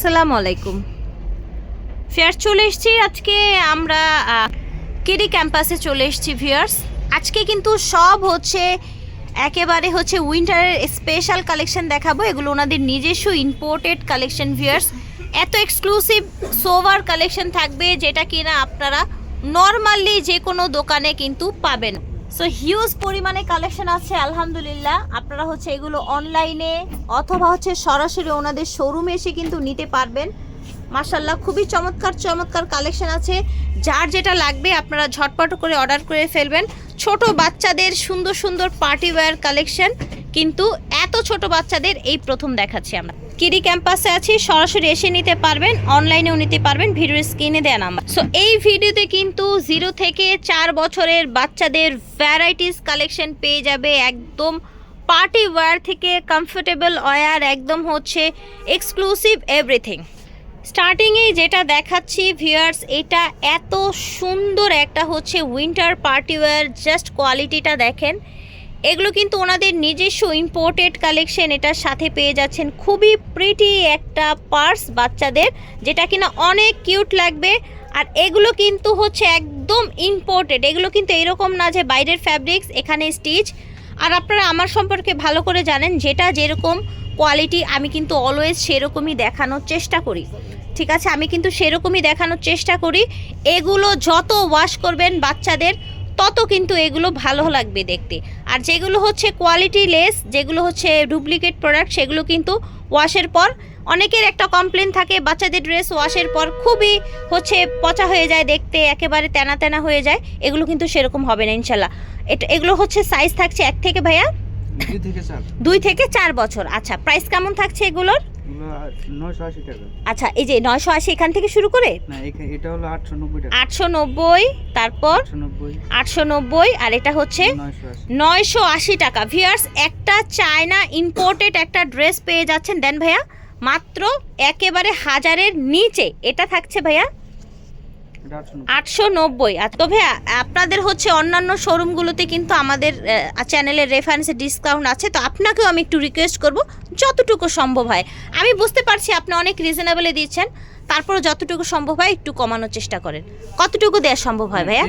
আসসালামু আলাইকুম। ফেয়ার চলে এসেছি আজকে আমরা কেডি ক্যাম্পাসে চলে এসেছি ভিয়ার্স আজকে কিন্তু সব হচ্ছে, একেবারে হচ্ছে উইন্টারের স্পেশাল কালেকশন দেখাবো। এগুলো ওনাদের নিজস্ব ইম্পোর্টেড কালেকশন ভিয়ার্স এত এক্সক্লুসিভ সোভার কালেকশন থাকবে যেটা কিনা আপনারা নর্মালি যে কোনো দোকানে কিন্তু পাবেন। সো হিউজ পরিমাণে কালেকশন আছে, আলহামদুলিল্লাহ। আপনারা হচ্ছে এগুলো অনলাইনে অথবা হচ্ছে সরাসরি ওনাদের শোরুমে এসে কিন্তু নিতে পারবেন। মাশাল্লাহ খুবই চমৎকার চমৎকার কালেকশন আছে। যার যেটা লাগবে আপনারা ঝটপট করে অর্ডার করে ফেলবেন। ছোট বাচ্চাদের সুন্দর সুন্দর পার্টি ওয়্যার কালেকশন কিন্তু এত ছোট বাচ্চাদের এই প্রথম দেখাচ্ছি আমরা। কিরি ক্যাম্পাসে আছি, সরাসরি এসে নিতে পারবেন, অনলাইনেও নিতে পারবেন, ভিডিওর স্ক্রিনে দেওয়া নাম্বার। সো এই ভিডিওতে কিন্তু জিরো থেকে চার বছরের বাচ্চাদের ভ্যারাইটিস কালেকশন পেয়ে যাবে একদম পার্টি ওয়্যার থেকে কমফোর্টেবল ওয়্যার একদম হচ্ছে এক্সক্লুসিভ এভরিথিং স্টার্টিংয়ে যেটা দেখাচ্ছি ভিউয়ার্স এটা এত সুন্দর একটা হচ্ছে উইন্টার পার্টি ওয়্যার জাস্ট কোয়ালিটিটা দেখেন। এগুলো কিন্তু ওনাদের নিজস্ব ইম্পোর্টেড কালেকশন এটার সাথে পেয়ে যাচ্ছেন খুবই প্রিটি একটা পার্স বাচ্চাদের, যেটা কিনা অনেক কিউট লাগবে। আর এগুলো কিন্তু হচ্ছে একদম ইম্পোর্টেড এগুলো কিন্তু এরকম না যে বাইরের ফ্যাব্রিক্স এখানে স্টিচ আর আপনারা আমার সম্পর্কে ভালো করে জানেন, যেটা যেরকম কোয়ালিটি আমি কিন্তু অলওয়েজ সেরকমই দেখানোর চেষ্টা করি। ঠিক আছে? আমি কিন্তু সেরকমই দেখানোর চেষ্টা করি। এগুলো যত ওয়াশ করবেন বাচ্চাদের তত কিন্তু এগুলো ভালো লাগবে দেখতে। আর যেগুলো হচ্ছে কোয়ালিটি লেস যেগুলো হচ্ছে ডুপ্লিকেট প্রোডাক্ট সেগুলো কিন্তু ওয়াশের পর অনেকের একটা কমপ্লেন থাকে বাচ্চাদের ড্রেস ওয়াশের পর খুবই হচ্ছে পচা হয়ে যায় দেখতে একেবারে তেনা তেনা হয়ে যায় এগুলো কিন্তু সেরকম হবে না ইনশাল্লাহ। এটা এগুলো হচ্ছে সাইজ থাকছে এক থেকে ভাইয়া? দুই থেকে চার। বছর। আচ্ছা প্রাইস কেমন থাকছে এগুলোর? আচ্ছা এই যে নয়শো আশি এখান থেকে শুরু করে? এটা হলো আটশো নব্বই তারপর? আটশো নব্বই। আর এটা হচ্ছে নয়শো আশি। টাকা। ভিয়ার্স একটা চায়না ইম্পোর্টেড একটা ড্রেস পেয়ে যাচ্ছেন। দেন ভাইয়া মাত্র একেবারে হাজারের নিচে। এটা থাকছে ভাইয়া আটশো নব্বই। আটশো আর তো ভাইয়া আপনাদের হচ্ছে অন্যান্য শোরুমগুলোতে কিন্তু আমাদের চ্যানেলের রেফারেন্সে ডিসকাউন্ট আছে। তো আপনাকেও আমি একটু রিকোয়েস্ট করব, যতটুকু সম্ভব হয়। আমি বুঝতে পারছি আপনি অনেক রিজনেবলে দিচ্ছেন। তারপরে যতটুকু সম্ভব হয় একটু কমানোর চেষ্টা করেন। কতটুকু দেওয়া সম্ভব হয় ভাইয়া?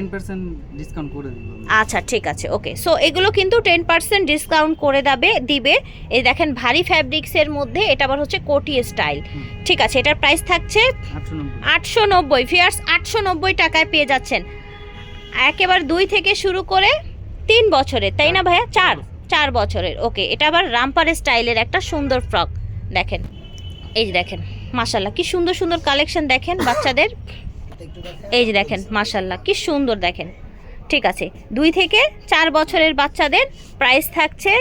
ডিসকাউন্ট করে দিব আচ্ছা ঠিক আছে ওকে। সো এগুলো কিন্তু টেন পার্সেন্ট ডিসকাউন্ট করে দেবে দিবে। এই দেখেন ভারী ফ্যাব্রিক্সের মধ্যে এটা আবার হচ্ছে কোটি স্টাইল ঠিক আছে এটার প্রাইস থাকছে আটশো নব্বই। আটশো নব্বই। ফিয়ার্স আটশো নব্বই টাকায় পেয়ে যাচ্ছেন। একেবারে দুই থেকে শুরু করে তিন বছরের তাই না ভাইয়া? চার চার বছরের। ওকে এটা আবার রামপার স্টাইলের একটা সুন্দর ফ্রক দেখেন। এই যে দেখেন মাশাল্লাহ কি সুন্দর সুন্দর কালেকশন দেখেন বাচ্চাদের। এই যে দেখেন মাশাল্লাহ কি সুন্দর দেখেন। ঠিক আছে, দুই থেকে চার বছরের বাচ্চাদের প্রাইস থাকছে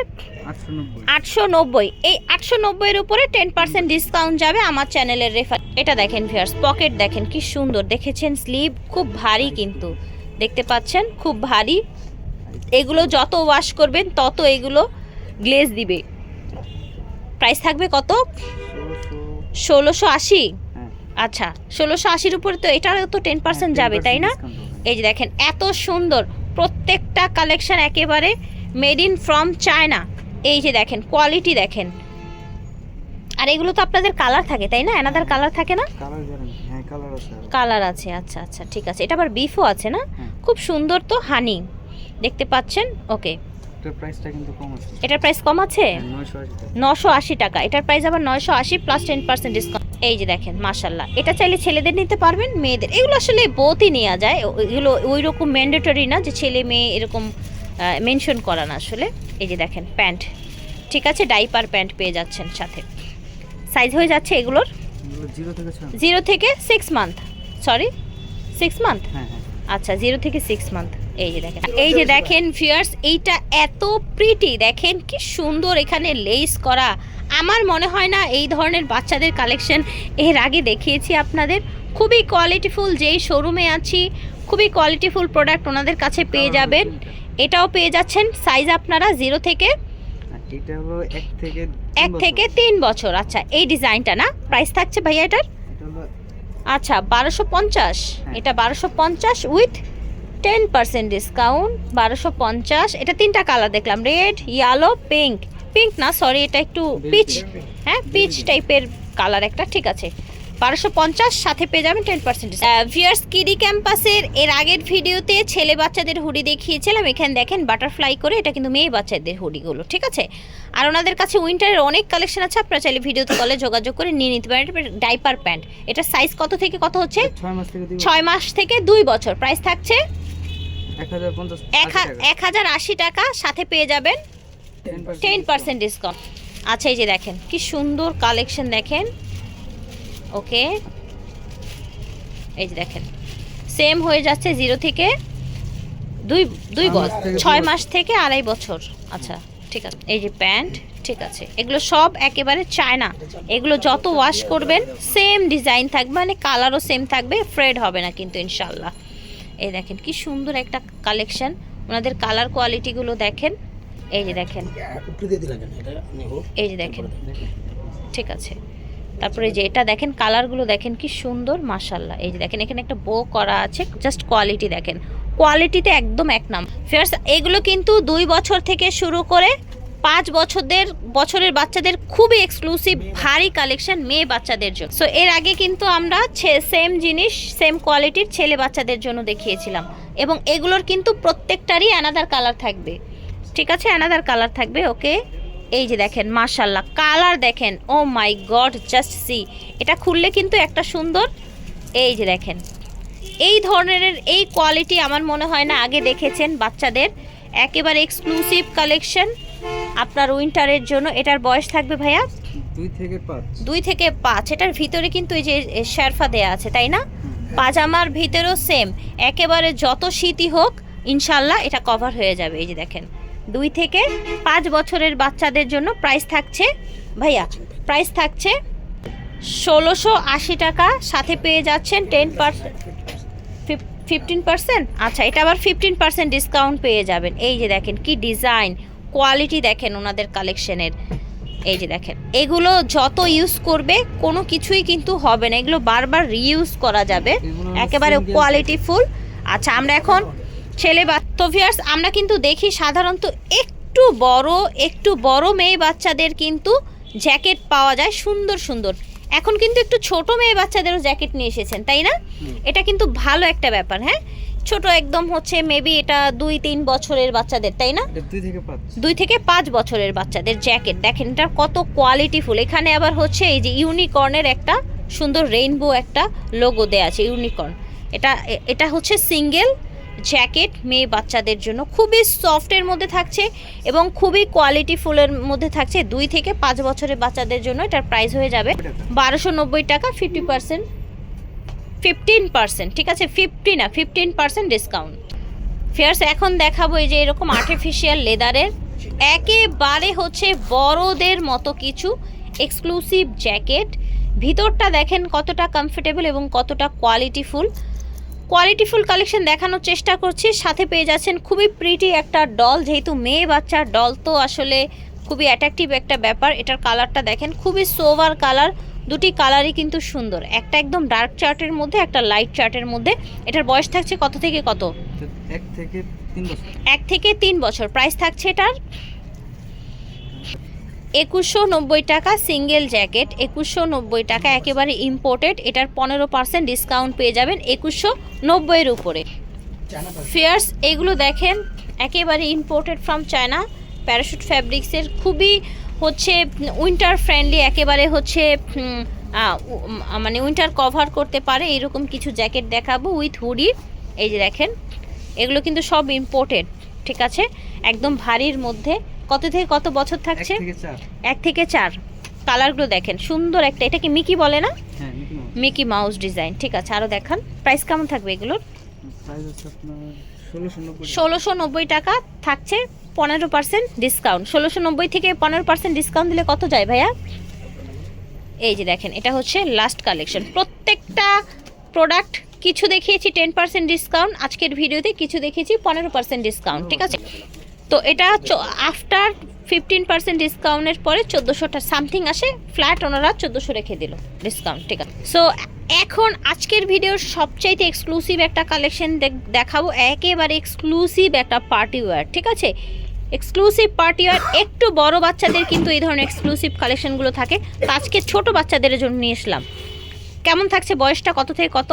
আটশো নব্বই। এই আটশো নব্বইয়ের উপরে টেন পার্সেন্ট ডিসকাউন্ট যাবে আমার চ্যানেলের রেফার এটা দেখেন ভিয়ার্স পকেট দেখেন কি সুন্দর। দেখেছেন স্লিভ খুব ভারী কিন্তু। দেখতে পাচ্ছেন? খুব ভারী। এগুলো যত ওয়াশ করবেন, তত এগুলো গ্লেজ দিবে। প্রাইস থাকবে কত? ষোলোশো আশি? হ্যাঁ। আচ্ছা ষোলোশো আশির উপরে তো এটারও তো টেন পার্সেন্ট হ্যাঁ, যাবে তাই না? 10% discount হবে। এই যে দেখেন এত সুন্দর প্রত্যেকটা কালেকশন একেবারে মেড ইন ফ্রম চায়না এই যে দেখেন কোয়ালিটি দেখেন। আর এগুলো তো আপনাদের কালার থাকে তাই না? এনাদার কালার থাকে না? কালার হ্যাঁ আছে আচ্ছা আচ্ছা ঠিক আছে। এটা আবার বিফও আছে না। খুব সুন্দর তো হানি দেখতে পাচ্ছেন? ওকে এটার প্রাইসটা কিন্তু কম আছে। এটার প্রাইস কম আছে? হ্যাঁ, নয়শো আশি টাকা। এটার প্রাইস আবার নয়শো আশি প্লাস টেন পার্সেন্ট ডিসকাউন্ট এই যে দেখেন মাশাল্লাহ এটা চাইলে ছেলেদের নিতে পারবেন মেয়েদের। এগুলো আসলে বোথই নেওয়া যায়। এগুলো ওই রকম ম্যান্ডেটরি না যে ছেলে মেয়ে এরকম মেনশন করা না আসলে। এই যে দেখেন প্যান্ট। ঠিক আছে ডাইপার প্যান্ট পেয়ে যাচ্ছেন সাথে। সাইজ হয়ে যাচ্ছে এগুলোর? জিরো থেকে six month sorry six month হ্যাঁ হ্যাঁ। আচ্ছা জিরো থেকে সিক্স মান্থ এই যে দেখেন এই যে দেখেন ফিয়ার্স এইটা এত প্রিটি দেখেন কি সুন্দর এখানে লেস করা। আমার মনে হয় না এই ধরনের বাচ্চাদের কালেকশন এর আগে দেখিয়েছি আপনাদের। খুবই কোয়ালিটিফুল যেই শোরুমে আছি খুবই কোয়ালিটিফুল প্রোডাক্ট ওনাদের কাছে পেয়ে যাবেন। এটাও পেয়ে যাচ্ছেন সাইজ আপনারা জিরো থেকে এটা হলো এক থেকে তিন এক বছর। থেকে তিন বছর। আচ্ছা এই ডিজাইনটা না? প্রাইস থাকছে ভাইয়া এটার? এটা আচ্ছা বারোশো পঞ্চাশ। হ্যাঁ। এটা বারোশো পঞ্চাশ উইথ টেন পার্সেন্ট ডিসকাউন্ট বারোশো পঞ্চাশ। এটা তিনটা কালার দেখলাম রেড ইয়েলো পিঙ্ক পিঙ্ক না সরি এটা একটু পিচ হ্যাঁ পিচ টাইপের কালার একটা ঠিক আছে। বারোশো পঞ্চাশ সাথে পেয়ে যাবেন টেন পার্সেন্ট ভিয়ার্স কিডি ক্যাম্পাসের এর আগের ভিডিওতে ছেলে বাচ্চাদের হুডি দেখিয়েছিলাম এখানে দেখেন বাটারফ্লাই করে এটা কিন্তু মেয়ে বাচ্চাদের হুডিগুলো ঠিক আছে? আর ওনাদের কাছে উইন্টারের অনেক কালেকশন আছে আপনারা চাইলে ভিডিওতে কলে যোগাযোগ করে নিয়ে নিতে পারেন ডাইপার প্যান্ট এটা সাইজ কত থেকে কত হচ্ছে? ছয় মাস থেকে ছয় মাস থেকে দুই বছর। প্রাইস থাকছে এক হাজার আশি টাকা। সাথে পেয়ে যাবেন টেন পার্সেন্ট ডিসকাউন্ট আচ্ছা এই যে দেখেন কি সুন্দর কালেকশন দেখেন। ওকে এই যে দেখেন সেম হয়ে যাচ্ছে জিরো থেকে দুই দুই বছর ছয় মাস থেকে আড়াই বছর। আচ্ছা ঠিক আছে এই যে প্যান্ট ঠিক আছে এগুলো সব একেবারে চায়না। এগুলো যত ওয়াশ করবেন সেম ডিজাইন থাকবে মানে কালারও সেম থাকবে ফ্রেড হবে না কিন্তু ইনশাল্লাহ। এই দেখেন কি সুন্দর একটা কালেকশন ওনাদের কালার কোয়ালিটিগুলো দেখেন। এই যে দেখেন। এই যে দেখেন। ঠিক আছে। তারপরে যে এটা দেখেন কালারগুলো দেখেন কি সুন্দর মাশাল্লাহ এই যে দেখেন এখানে একটা বো করা আছে জাস্ট কোয়ালিটি দেখেন। কোয়ালিটিতে একদম এক নাম ফেয়ার্স এগুলো কিন্তু দুই বছর থেকে শুরু করে পাঁচ বছরদের, বছরের বাচ্চাদের খুবই এক্সক্লুসিভ ভারী কালেকশন মেয়ে বাচ্চাদের জন্য। সো এর আগে কিন্তু আমরা সেম জিনিস সেম কোয়ালিটির ছেলে বাচ্চাদের জন্য দেখিয়েছিলাম। এবং এগুলোর কিন্তু প্রত্যেকটারই অ্যানাদার কালার থাকবে। ঠিক আছে? অ্যানাদার কালার থাকবে ওকে এই যে দেখেন মাশাল্লাহ কালার দেখেন oh my god just see এটা খুললে কিন্তু একটা সুন্দর, এই যে দেখেন। এই ধরনের, এই কোয়ালিটি আমার মনে হয় না আগে দেখেছেন বাচ্চাদের। একেবারে এক্সক্লুসিভ কালেকশন আপনার উইন্টারের জন্য এটার বয়স থাকবে ভাইয়া? দুই থেকে পাঁচ। দুই থেকে পাঁচ। এটার ভিতরে কিন্তু এই যে শেরফা দেয়া আছে তাই না? পাজামার ভিতরেও সেম একেবারে যত শীতই হোক ইনশাল্লাহ এটা কভার হয়ে যাবে। এই যে দেখেন দুই থেকে পাঁচ বছরের বাচ্চাদের জন্য প্রাইস থাকছে। ভাইয়া প্রাইস থাকছে ষোলোশো আশি টাকা। সাথে পেয়ে যাচ্ছেন টেন পার্সেন্ট ফিফটিন পার্সেন্ট আচ্ছা এটা আবার ফিফটিন পার্সেন্ট ডিসকাউন্ট পেয়ে যাবেন। এই যে দেখেন কি ডিজাইন কোয়ালিটি দেখেন ওনাদের কালেকশনের এই যে দেখেন এগুলো যত ইউজ করবে কোনো কিছুই কিন্তু হবে না। এগুলো বারবার রিইউজ করা যাবে। একেবারে কোয়ালিটি ফুল আচ্ছা আমরা এখন ছেলে বা তো ভিউয়ার্স আমরা কিন্তু দেখি সাধারণত একটু বড় একটু বড় মেয়ে বাচ্চাদের কিন্তু জ্যাকেট পাওয়া যায় সুন্দর সুন্দর। এখন কিন্তু একটু ছোট মেয়ে বাচ্চাদেরও জ্যাকেট নিয়ে এসেছেন তাই না? এটা কিন্তু ভালো একটা ব্যাপার হ্যাঁ? ছোট একদম হচ্ছে মেবি এটা দুই তিন বছরের বাচ্চাদের তাই না? দুই থেকে পাঁচ। বছরের বাচ্চাদের জ্যাকেট দেখেন এটা কত কোয়ালিটিফুল এখানে আবার হচ্ছে এই যে ইউনিকর্নের একটা সুন্দর রেইনবো একটা লোগো দেওয়া আছে ইউনিকর্ন এটা এটা হচ্ছে সিঙ্গেল জ্যাকেট মেয়ে বাচ্চাদের জন্য। খুবই সফটের মধ্যে থাকছে এবং খুবই কোয়ালিটি ফুলের মধ্যে থাকছে। দুই থেকে পাঁচ বছরের বাচ্চাদের জন্য এটার প্রাইস হয়ে যাবে বারোশো নব্বই টাকা ফিফটি পার্সেন্ট ফিফটিন পার্সেন্ট ঠিক আছে? ফিফটি না ফিফটিন পার্সেন্ট ডিসকাউন্ট ফেয়ার্স এখন দেখাবো এই যে এরকম আর্টিফিশিয়াল লেদারের একেবারে হচ্ছে বড়দের মতো কিছু এক্সক্লুসিভ জ্যাকেট ভিতরটা দেখেন কতটা কমফোর্টেবল এবং কতটা কোয়ালিটিফুল কোয়ালিটিফুল কালেকশন দেখানোর চেষ্টা করছি, সাথে পেয়ে যাচ্ছেন খুবই প্রিটি একটা ডল যেহেতু মেয়ে বাচ্চার ডল তো আসলে খুবই অ্যাট্রাকটিভ একটা ব্যাপার। এটার কালারটা দেখেন, খুবই সোভার কালার দুটি কালারই কিন্তু সুন্দর। একটা একদম ডার্ক চার্টের মধ্যে একটা লাইট চার্টের মধ্যে। এটার বয়স থাকছে কত থেকে কত? এক থেকে তিন বছর। এক থেকে তিন বছর। প্রাইস থাকছে এটার একুশশো নব্বই টাকা সিঙ্গেল জ্যাকেট একুশশো নব্বই টাকা একেবারে ইম্পোর্টেড এটার পনেরো পার্সেন্ট ডিসকাউন্ট পেয়ে যাবেন একুশশো নব্বইয়ের উপরে। ফেয়ার্স এগুলো দেখেন একেবারে ইম্পোর্টেড ফ্রম চায়না প্যারাশুট ফ্যাব্রিক্সের খুবই হচ্ছে উইন্টার ফ্রেন্ডলি একেবারে হচ্ছে মানে উইন্টার কভার করতে পারে এরকম কিছু জ্যাকেট দেখাবো উইথ হুডি এই যে দেখেন এগুলো কিন্তু সব ইম্পোর্টেড ঠিক আছে? একদম ভারীর মধ্যে কত থেকে কত বছর থাকছে? এক থেকে চার। কালারগুলো দেখেন সুন্দর একটা এটা কি মিকি বলে না? Mickey Mouse Mickey Mouse design ঠিক আছে আরও দেখান। প্রাইস কেমন থাকবে এগুলোর? প্রাইস হচ্ছে আপনার ষোলোশো নব্বই টাকা। থাকছে পনেরো পার্সেন্ট ডিসকাউন্ট ষোলোশো নব্বই থেকে পনেরো পার্সেন্ট ডিসকাউন্ট দিলে কত যায় ভাইয়া? এই যে দেখেন, এটা হচ্ছে লাস্ট কালেকশন প্রত্যেকটা প্রোডাক্ট কিছু দেখিয়েছি টেন পার্সেন্ট ডিসকাউন্ট আজকের ভিডিওতে কিছু দেখিয়েছি পনেরো পার্সেন্ট ডিসকাউন্ট ঠিক আছে? তো এটা আফটার ফিফটিন পার্সেন্ট ডিসকাউন্টের পরে চোদ্দোশোটা সামথিং আসে ফ্ল্যাট ওনারা চোদ্দোশো রেখে দিল ডিসকাউন্ট ঠিক আছে? সো এখন আজকের ভিডিওর সবচাইতে এক্সক্লুসিভ একটা কালেকশন দেখাবো। একেবারে এক্সক্লুসিভ একটা পার্টি ওয়্যার ঠিক আছে? এক্সক্লুসিভ পার্টি ওয়্যার একটু বড় বাচ্চাদের কিন্তু এই ধরনের এক্সক্লুসিভ কালেকশনগুলো থাকে। তো আজকে ছোট বাচ্চাদের জন্য নিয়ে এসলাম। কেমন থাকছে বয়সটা কত থেকে কত?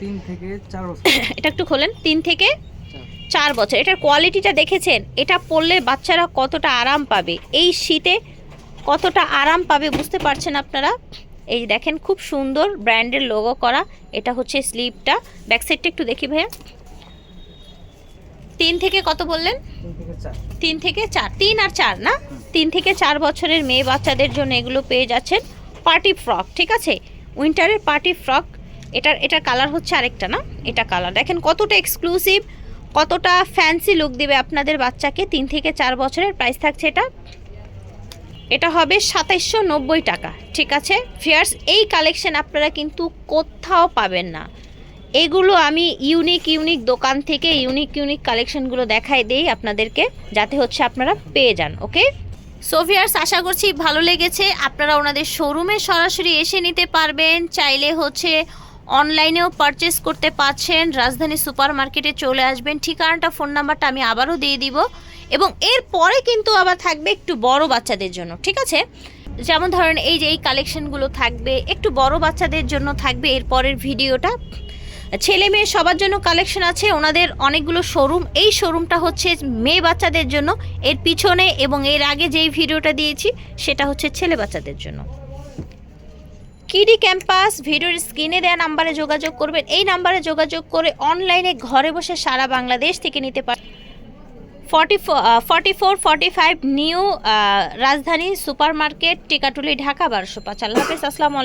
তিন থেকে চার বছর। এটা একটু খোলেন। তিন থেকে চার। চার বছর। এটার কোয়ালিটিটা দেখেছেন? এটা পরলে বাচ্চারা কতটা আরাম পাবে? এই শীতে কতটা আরাম পাবে বুঝতে পারছেন আপনারা? এই দেখেন খুব সুন্দর ব্র্যান্ডের লোগো করা। এটা হচ্ছে স্লিপটা। ব্যাক সাইডটা একটু দেখি ভাইয়া। তিন থেকে কত বললেন? তিন থেকে চার। তিন আর চার না? তিন থেকে চার বছরের মেয়ে বাচ্চাদের জন্য এগুলো পেয়ে যাচ্ছেন পার্টি ফ্রক ঠিক আছে? উইন্টারের পার্টি ফ্রক এটার এটার কালার হচ্ছে আরেকটা না? এটা কালার দেখেন কতটা এক্সক্লুসিভ কতটা ফ্যান্সি লুক দিবে আপনাদের বাচ্চাকে। তিন থেকে চার বছরের প্রাইস থাকছে এটা। এটা হবে সাতাইশশো নব্বই টাকা। ঠিক আছে? ফিয়ার্স এই কালেকশন আপনারা কিন্তু কোথাও পাবেন না। এগুলো আমি ইউনিক ইউনিক দোকান থেকে ইউনিক ইউনিক কালেকশনগুলো দেখাই দেই আপনাদেরকে, যাতে হচ্ছে আপনারা পেয়ে যান ওকে সোভিয়ার্স আশা করছি ভালো লেগেছে। আপনারা ওনাদের শোরুমে সরাসরি এসে নিতে পারবেন। চাইলে হচ্ছে অনলাইনেও পারচেস করতে পারছেন। রাজধানী সুপার মার্কেটে চলে আসবেন। ঠিকানাটা ফোন নাম্বারটা আমি আবারও দিয়ে দিব। এবং এর পরে কিন্তু আবার থাকবে একটু বড় বাচ্চাদের জন্য, ঠিক আছে? যেমন ধরেন এই যে এই কালেকশনগুলো থাকবে, একটু বড় বাচ্চাদের জন্য থাকবে এর পরের ভিডিওটা ছেলে মেয়ে সবার জন্য কালেকশন আছে, ওনাদের অনেকগুলো শোরুম এই শোরুমটা হচ্ছে মেয়ে বাচ্চাদের জন্য, এর পিছনে এবং এর আগে যেই ভিডিওটা দিয়েছি, সেটা হচ্ছে ছেলে বাচ্চাদের জন্য। কিডি ক্যাম্পাস, ভিডিওর স্ক্রিনে দেওয়া নাম্বারে যোগাযোগ করবেন। এই নাম্বারে যোগাযোগ করে অনলাইনে ঘরে বসে সারা বাংলাদেশ থেকে নিতে পারেন forty four forty five new Rajdhani super market Tikatuli Dhaka বারোশো পাঁচ আল্লাহ হাফিজ, আসসালামু